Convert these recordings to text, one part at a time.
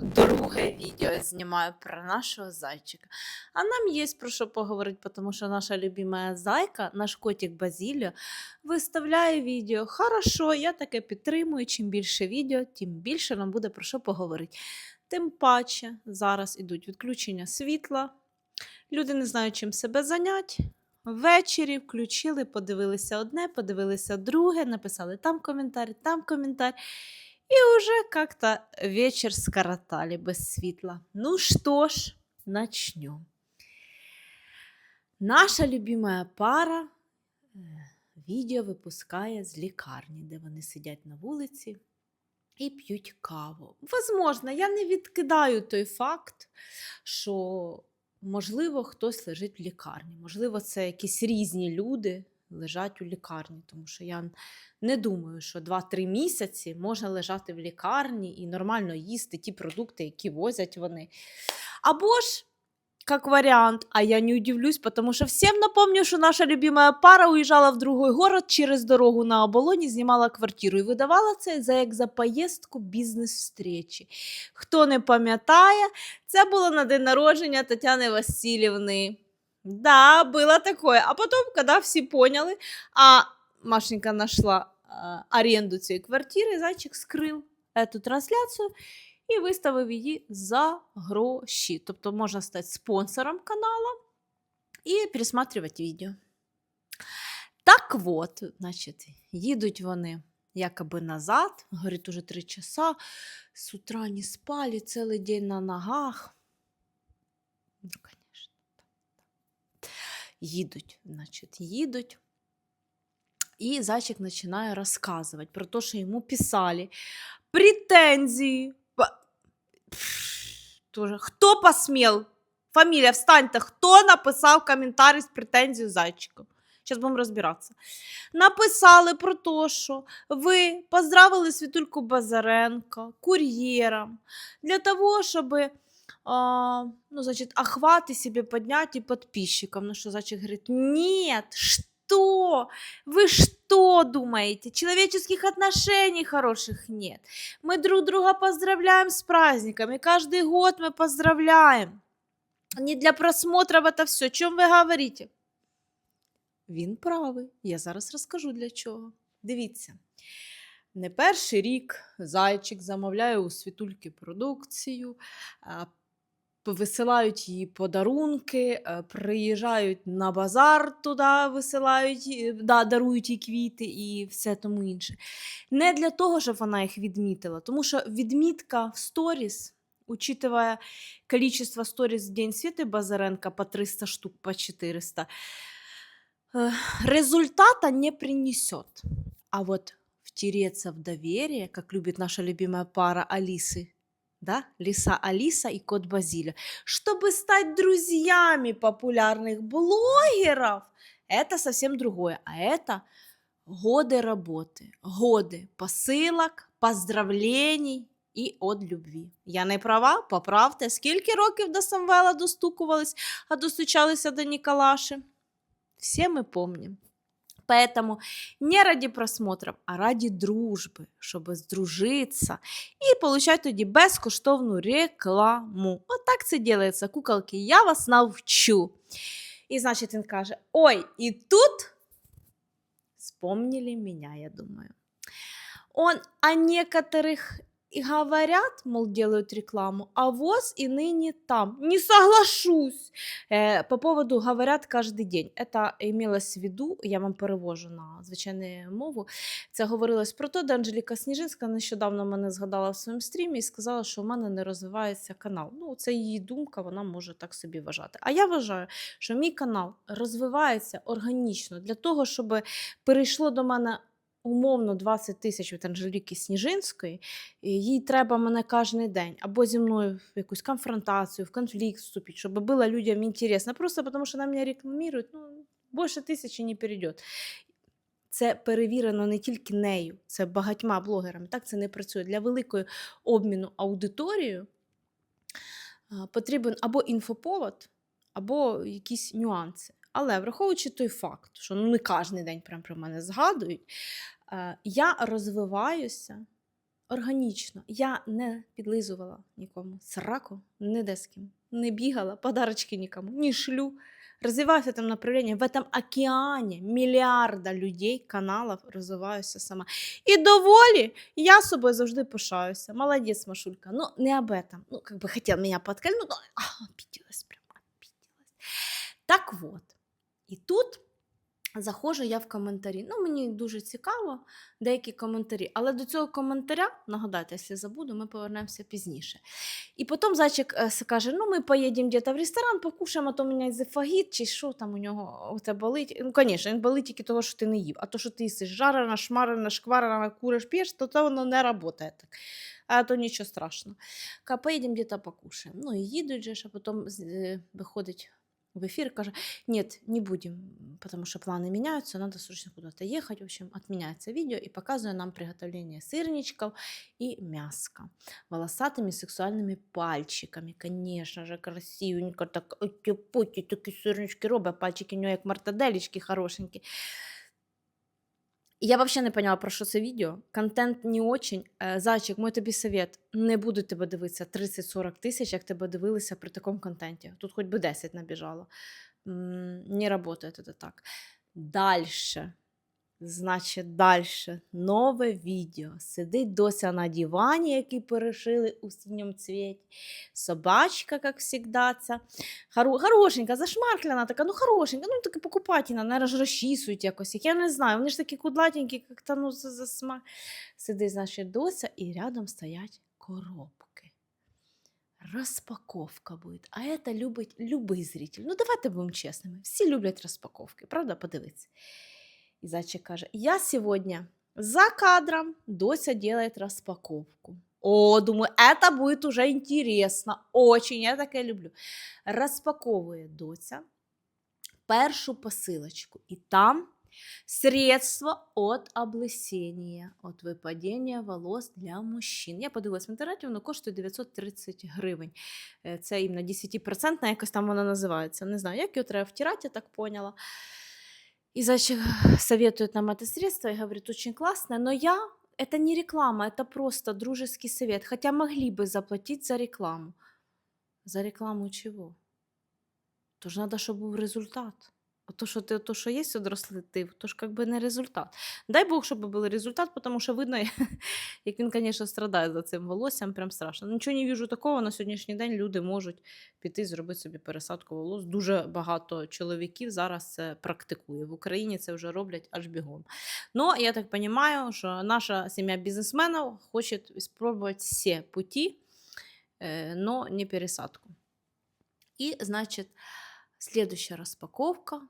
Друге відео я знімаю про нашого зайчика. А нам є про що поговорити, тому що наша любима зайка, наш котик Базіліо, виставляє відео. Хорошо, я таке підтримую. Чим більше відео, тим більше нам буде про що поговорити. Тим паче зараз ідуть відключення світла. Люди не знають, чим себе зайняти. Ввечері включили, подивилися одне, подивилися друге, написали там коментар, там коментар. И уже как-то вечер скоротали без світла. Ну что ж, начнем. Наша любимая пара е, відео випускає з лікарні, де вони сидять на вулиці і п'ють каву. Возможно, я не відкидаю той факт, що, можливо, хтось лежить в лікарні. Можливо, це якісь різні люди лежать у лікарні, тому що я не думаю, що 2-3 місяці можна лежати в лікарні і нормально їсти ті продукти, які возять вони. Або ж, как вариант, а я не удивлюсь, потому что всем напомню, что наша любимая пара уезжала в другой город через дорогу на оболоні, знімала квартиру і видавала це за як за поїздку бізнес-встречі. Хто не пам'ятає, це було на день народження Тетяни Васильівни. Да, было такое. А потом, когда все поняли, а Машенька нашла э, аренду цієї квартири, зайчик скрив эту трансляцію і виставив її за гроші. Тобто можна стати спонсором каналу і пересматривати відео. Так от, значить, їдуть вони якоби назад, говорить, уже три часа, з утра не спали, цілий день на ногах. Ну, конечно. Їдуть, значить, їдуть. І зайчик починає розказувати про те, що йому писали претензії. Хто посмів? Фамілія, встаньте, хто написав коментарі з претензією зайчику? Зараз будемо розбиратися. Написали про те, що ви поздравили Світульку Базаренко кур'єром для того, щоб а, ну, значит, охваты себе поднять и подписчикам. Ну что, зайчик говорит, нет, что? Вы что думаете? Человеческих отношений хороших нет. Мы друг друга поздравляем с праздниками. Каждый год мы поздравляем. Не для просмотров это все. О чем ви говорите? Він правий. Я зараз розкажу для чого. Дивіться. Не перший рік зайчик замовляє у світульки продукцію, а, висилають їй подарунки, е, приїжджають на базар туди, висилають, е, да, дарують їй квіти і все тому інше. Не для того, щоб вона їх відмітила, тому що відмітка в сторіс, учитывая количество сторіс в День Світи Базаренка по 300 штук, по 400, э, результата не принесет. А вот втереться в доверие, как любит наша любимая пара Алисы, да, лиса Алиса и кот Базиля, чтобы стать друзьями популярных блогеров, это совсем другое. А это годы работы, годы посилок, поздравлений і от любві. Я не права, поправте, скільки років до Самвела достукувались, а достучалися до Ніколаши. Все мы помним. Поэтому не ради просмотров, а ради дружби, щоб здружитися і получать тоді безкоштовну рекламу. От так це ділається, куколки, я вас навчу. І значить він каже: Ой, і тут вспомнили меня, я думаю. Он о некоторых и говорят, мол, делают рекламу, а воз и ныне там. Не соглашусь. Э, по поводу говорят каждый день. Это имелось в виду, я вам перевожу на звичайну мову. Це говорилось про те, де Анжеліка Сніжинська нещодавно мене згадала в своєму стрімі і сказала, що в мене не розвивається канал. Ну, це її думка, вона може так собі вважати. А я вважаю, що мій канал розвивається органічно для того, щоб перейшло до мене. Умовно 20 тисяч від Анжеліки Сніжинської, їй треба мене кожен день або зі мною в якусь конфронтацію, в конфлікт вступити, щоб було людям інтересно. Просто тому, що на мене рекламують, ну, більше тисячі не перейде. Це перевірено не тільки нею, це багатьма блогерами. Так це не працює. Для великої обміну аудиторією потрібен або інфоповод, або якісь нюанси. Але враховуючи той факт, що ну, не кожен день прям про мене згадують, я розвиваюся органічно. Я не підлизувала нікому сраку, не де з ким, не бігала, подарочки нікому, не шлю. Развиваюсь в этом направлении, в этом океане мільярда людей, каналів розвиваюся сама. І доволі я собою завжди пишаюся. Молодець, Машулька. Ну, не об этом. Ну, как бы хотел меня подкольнуть, но а, обиделась, прям обиделась. Так вот. І тут заходжу я в коментарі. Ну, мені дуже цікаво, деякі коментарі. Але до цього коментаря, нагадайте, якщо забуду, ми повернемося пізніше. І потім зайчик е, каже: ну, ми поїдемо десь в ресторан, покушаємо, а то у мене зефагіт, чи що там у нього оце болить. Ну, звісно, він болить тільки того, що ти не їв. А то, що ти їсиш жарена, шмарена, шкварена, куриш, п'єш, то це воно не працює так. А то нічого страшного. Поїдемо десь покушаємо. Ну, і їдуть же, а потім е, виходить в эфир, каже, нет, не будем, потому что планы меняются, надо срочно куда-то ехать. В общем, отменяется видео и показывает нам приготовление сырничков и мяска волосатыми сексуальными пальчиками. Конечно же, красивенько, так путі такі сирнички робить, пальчики у нього як мартаделечки хорошенькі. Я взагалі не поняла, про що це відео. Контент не очень. Е, Зайчик, мой тобі совет. Не буду тебе дивитися 30-40 тисяч, як тебе дивилися при такому контенті. Тут хоч би 10 набіжало. Не работает это так. Дальше. Значить, дальше. Нове відео. Сидить Дося на дивані, який перешили у синьому цвіті. Собачка, як завжди. Ця. Хоро- Хорошенька, зашмаркляна така, ну хорошенька, ну така покупательна, наверное, ж якось. їх, Я не знаю, вони ж такі кудлатенькі, як то ну, за, за. Сидить, значить, Дося, і рядом стоять коробки. Розпаковка буде. А це любить любий зритель. Ну, давайте будемо чесними. Всі люблять розпаковки, правда? Подивіться. І зайчик каже: Я сьогодні за кадром Дося делает распаковку. О, думаю, это будет уже интересно. Очень, я таке люблю. Розпаковує Дося першу посилочку. І там средство от облысения, от випадіння волос для мужчин. Я подивилась в інтернеті, воно коштує 930 гривень. Е, Це іменно 10%, якось там воно називається. Не знаю, як його треба втирати, я так поняла. И зайчик советует нам это средство и говорит, очень классное, но я, это не реклама, это просто дружеский совет, хотя могли бы заплатить за рекламу. За рекламу чего? Тож надо, щоб був результат. То, що ти, то, що є одрослитив, то ж как би не результат. Дай Бог, щоб був результат, тому що видно, як він, звісно, страдає за цим волоссям, прям страшно. Нічого не віжу такого, на сьогоднішній день люди можуть піти зробити собі пересадку волос. Дуже багато чоловіків зараз це практикує. В Україні це вже роблять аж бігом. Ну, я так розумію, що наша сім'я бізнесменів хоче спробувати всі путі, е, но не пересадку. І, значить, слідуща розпаковка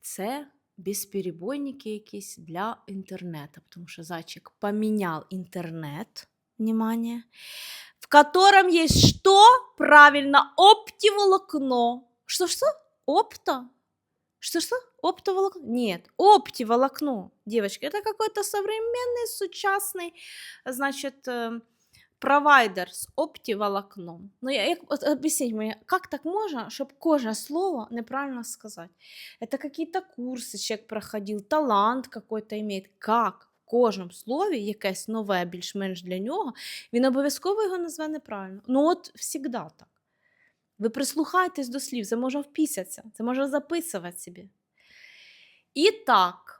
це безперебойники якісь для інтернету, тому що зайчик поміняв інтернет, внимание, в котором есть что? Правильно, оптиволокно. Что-что? Опто? Что-что? Оптоволокно? Нет, оптиволокно, девочки. Это какой-то современный, сучасный, значит, э, провайдер з оптиволокном. Ну, я, як, от, объясніть мені, як так можна, щоб кожне слово неправильно сказати? Это какие-то курси человек проходил, талант какой-то имеет. Как? В кожному слові якесь нове, більш-менш для нього, він обов'язково його назве неправильно. Ну, от завжди так. Ви прислухайтесь до слів, це може впісятися, це може записувати собі. І так,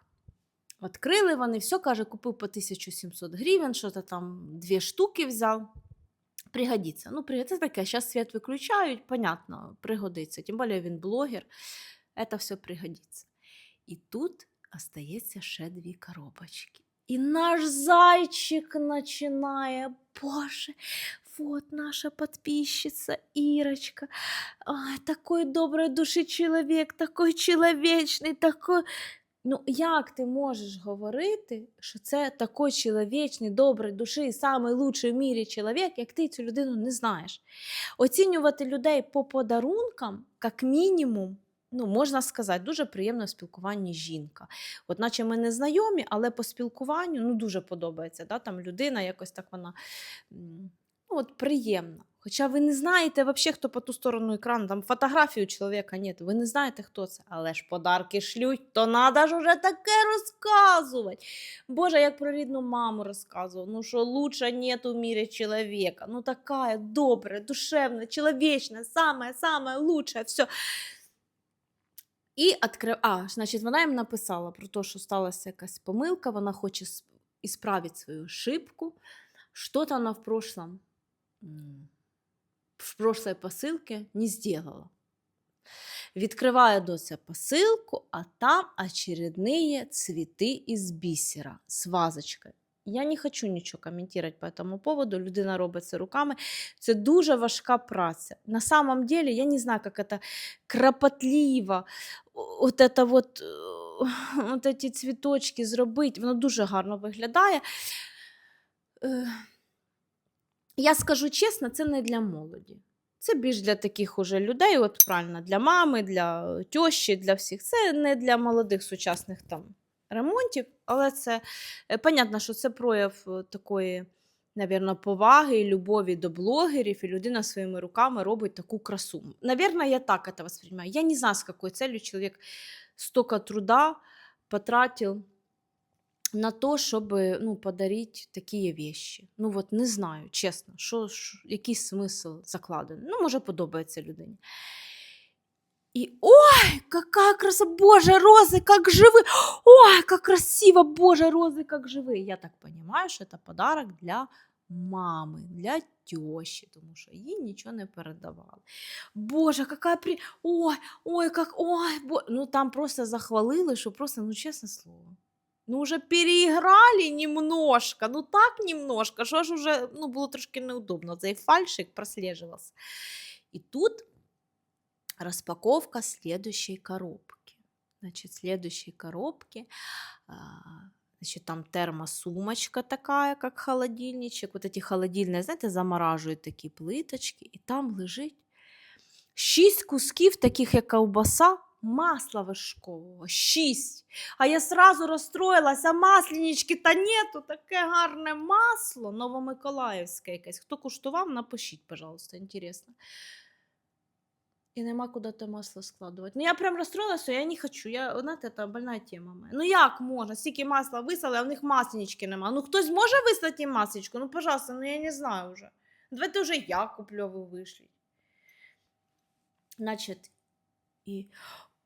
відкрили вони, все, каже, купив по 1700 гривень, що то там дві штуки взяв. Пригодиться. Ну, при- це таке, зараз світ виключають, понятно, пригодиться. Тим більше він блогер, це все пригодиться. І тут остається ще дві коробочки. І наш зайчик починає, боже, вот наша подписчица Ирочка. Ай, такой доброй души чоловік, такой чоловічний, такой. Ну, як ти можеш говорити, що це такий чоловічний, добрий душі, самий лучший в мірі чоловік, як ти цю людину не знаєш? Оцінювати людей по подарункам, як мінімум, ну, можна сказати, дуже приємно в спілкуванні жінка. От наче ми не знайомі, але по спілкуванню ну, дуже подобається. Да? Там людина якось так вона ну, от приємна. Хоча ви не знаєте взагалі, хто по ту сторону екрану, там фотографії у чоловіка нет, ви не знаєте, хто це. Але ж подарки шлють, то треба ж уже таке розказувати. Боже, як про рідну маму розказував. Ну що лучше нет у мире чоловіка. Ну така добра, душевна, чоловічна, саме, саме лучше, все. І відкрив... А, значить, вона їм написала про те, що сталася якась помилка, вона хоче с- ісправити свою ошибку. Что-то она в прошлом, в прошлой посылке не сделала. Відкриває доця посилку, а там очередные цвіти із бісера з вазочкою. Я не хочу нічого коментувати по цьому поводу. Людина робить це руками. Це дуже важка праця. На самом деле, я не знаю, як це кропотливо, о- от это вот, е, от эти цвіточки зробити. Воно дуже гарно виглядає. я скажу чесно, це не для молоді. Це більш для таких уже людей, от правильно, для мами, для тьощі, для всіх. Це не для молодих сучасних там ремонтів, але це е, понятно, що це прояв е, такої, навірно, поваги і любові до блогерів, і людина своїми руками робить таку красу. Навірно, я так це воспринимаю. Я не знаю, з якою целью чоловік столько труда потратил на то, чтобы ну, подарить такие вещи. Ну вот не знаю, чесно, що, що, який смисл закладений. Ну, може, подобається людині. І ой, какая краса, боже, розы как живы, ой, как красиво, боже, розы как живые. Я так понимаю, що це подарок для мами, для тещі, тому що їй нічого не передавали. Боже, какая при... Ой, ой, как, ой, бо... ну там просто захвалили, що просто, ну чесне слово. Ну, уже переіграли немножко, ну так немножко, що ж уже ну, було трошки неудобно. Цей фальшик прослеживался. І тут распаковка следующей коробки. Значит, следующей коробки, значит, там термосумочка такая, как холодильничек. Вот эти холодильные, знаете, замораживают такі плиточки, і там лежить шість кусків, таких як ковбаса, масла вершкового. Шість. А я сразу розстроїлася, масленички та нету, таке гарне масло, новомиколаївське якесь. Хто куштував, напишіть, пожалуйста, інтересно. І нема куди те масло складувати. Ну я прям розстроїлася, я не хочу. Я, знаєте, це больна тема моя. Ну як можна? Стільки масла вислали, а в них масленички нема. Ну хтось може вислати їм? Ну, пожалуйста, ну я не знаю вже. Давайте вже я куплю, а ви вишліть. Значит, и...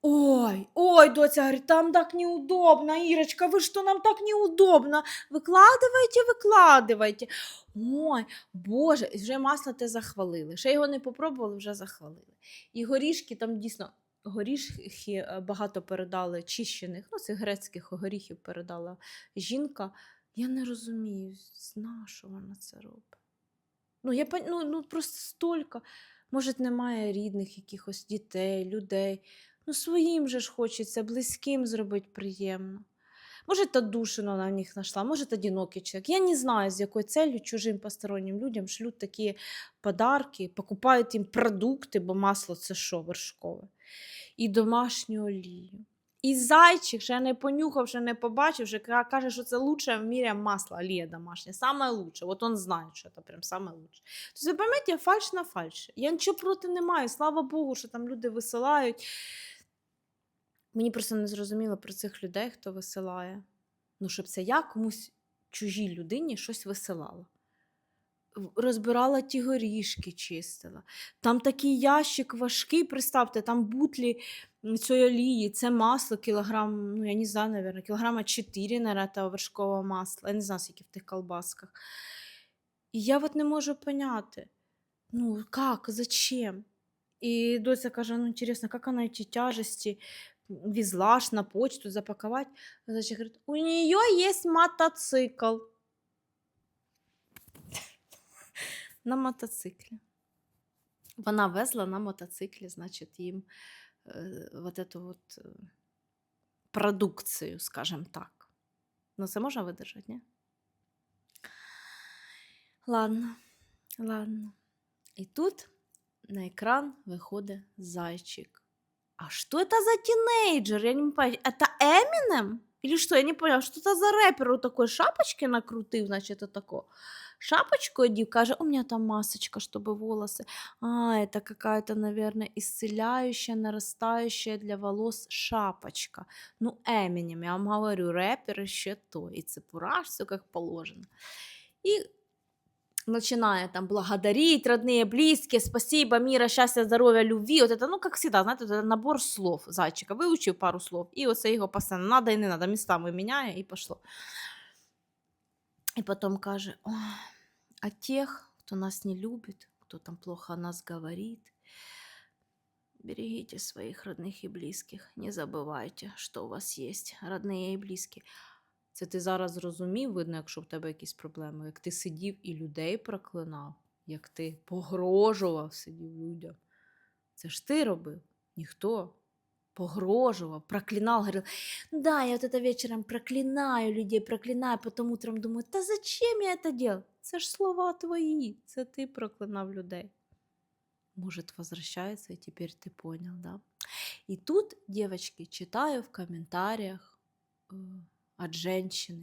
Ой, ой, доця говорит, там так неудобно, Ирочка, вы что, нам так неудобно. Выкладывайте, выкладывайте. Ой, Боже, і вже масло те захвалили. Ще його не попробували, вже захвалили. І горішки там дійсно горішки е, багато передали чищених, ну, цих грецьких горіхів передала жінка. Я не розумію, зна, що вона це робить. Ну, я, пон- ну, ну просто стільки. Може, немає рідних якихось дітей, людей. Ну, своїм же ж хочеться, близьким зробити приємно. Може, та душину на них знайшла, може, та одинокий чоловік. Я не знаю, з якою целью чужим постороннім людям шлють такі подарки, покупають їм продукти, бо масло це що, вершкове, і домашню олію. І зайчик, ще не понюхав, ще не побачив, вже каже, що це лучше в мірі масло, олія домашня, саме лучше. От він знає, що це прям саме лучше. Тобто, ви фальш на фальш. Я нічого проти не маю. Слава Богу, що там люди висилають. Мені просто не зрозуміло про цих людей, хто висилає. Ну, щоб це я комусь чужій людині щось висилала. Розбирала ті горішки, чистила. Там такий ящик важкий, представте, там бутлі цієї олії, це масло, кілограм, ну я не знаю, наверное, кілограма 4, наверное, того вершкового масла. Я не знаю, скільки в тих колбасках. І я от не можу поняти, ну як, зачем? І доця каже, ну інтересно, як вона ці тяжесті везла на почту запаковать. Значит, говорит, у нее есть мотоцикл. на мотоциклі. Вона везла на мотоциклі, значить, їм е, вот эту вот е, продукцію, скажем так. Ну, це можна видержати, ні? Ладно, ладно. І тут на екран виходить зайчик. А что это за тинейджер? Я не понимаю. Это Эминем? Или что, я не поняла, что это за рэпер у такой шапочки накрутив, значит, тако. Шапочку одів, каже, у меня там масочка, чтобы волосы. А, это какая-то, наверное, исцеляющая, нарастающая для волос шапочка. Ну, Эминем, я вам говорю, рэпер еще то. И цепураж, все как положено. И начиная там благодарить родные, близкие, спасибо, мира, счастья, здоровья, любви. Вот это, ну, как всегда, знаете, это набор слов зайчика. Выучив пару слов, и вот його постійно надо і не надо, містами міняє, і пошло. І потім каже, «Ой, а тех, кто нас не любит, кто там плохо о нас говорит, берегите своих родных и близких. Не забывайте, что у вас есть родные и близькі. Це ти зараз зрозумів, видно, якщо в тебе якісь проблеми, як ти сидів і людей проклинав, як ти погрожував сидів людям. Це ж ти робив, ніхто. Погрожував, проклинал, говорил, да, я вот это вечером проклинаю людей, проклинаю, потом утром думаю, та зачем я это делал? Це ж слова твої, це ти проклинав людей. Может, возвращается, и теперь ты понял, да? И тут, девочки, читаю в комментариях від жінки.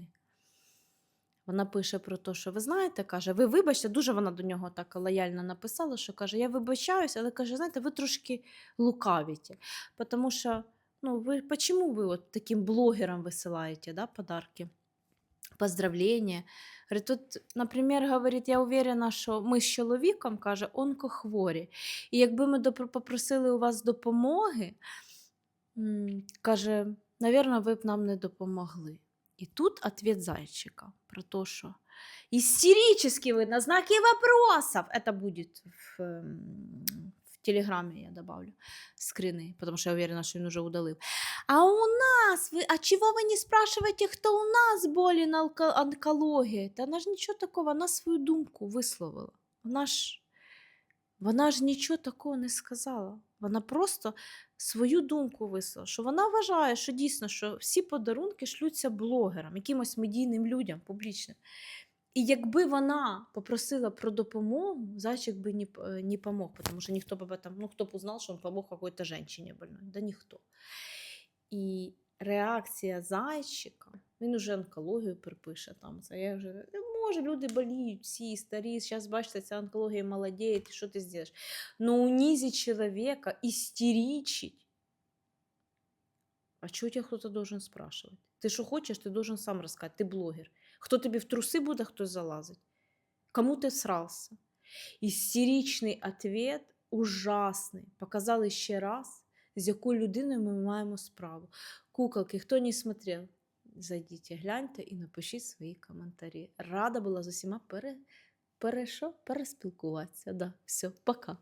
Вона пише про те, що ви знаєте, каже, ви вибачте, дуже вона до нього так лояльно написала, що каже, я вибачаюсь, але каже, знаєте, ви трошки лукавите. Тому що, ну, ви, почему ви от таким блогерам висилаєте, да, подарки? Поздравлення. Говорить, тут, наприклад, говорить, я уверена, що ми з чоловіком, каже, онкохворі. І якби ми попросили у вас допомоги, каже, навірно, ви б нам не допомогли. І тут ответ зайчика про то, что истерически вы на знаки вопросов. Это будет в, ем, в Телеграме, я добавлю скрины, потому что я уверена, что он уже удалил. А у нас, вы, а чего вы не спрашиваете, кто у нас болен онко- онкологией? Та вона ж нічого такого, вона свою думку висловила. Вона ж, вона ж нічого такого не сказала. Вона просто свою думку висловила, що вона вважає, що дійсно що всі подарунки шлються блогерам, якимось медійним людям публічним. І якби вона попросила про допомогу, зайчик би не, е, не помог, тому що ніхто б об этом, ну хто б узнал, що він помог какой-то женщине больной, да ніхто. І реакція зайчика, він уже онкологію припише там. Це я вже може, люди боліють, всі старі. Зараз бачите, ця онкологія молодеє, ти що ти зробиш? Но унизить человека, истеричить. А чего тебя кто-то должен спрашивать? Ты что хочешь, ты должен сам рассказать. Ты блогер. Кто тебе в трусы будет, кто залазить? Кому ты срался? Істеричний ответ ужасний. Показали ще раз, з якою людиною ми маємо справу. Куколки, хто не смотрел, зайдіть, гляньте і напишіть свої коментарі. Рада була з усіма пере, пере, що? переспілкуватися. Да, все, пока.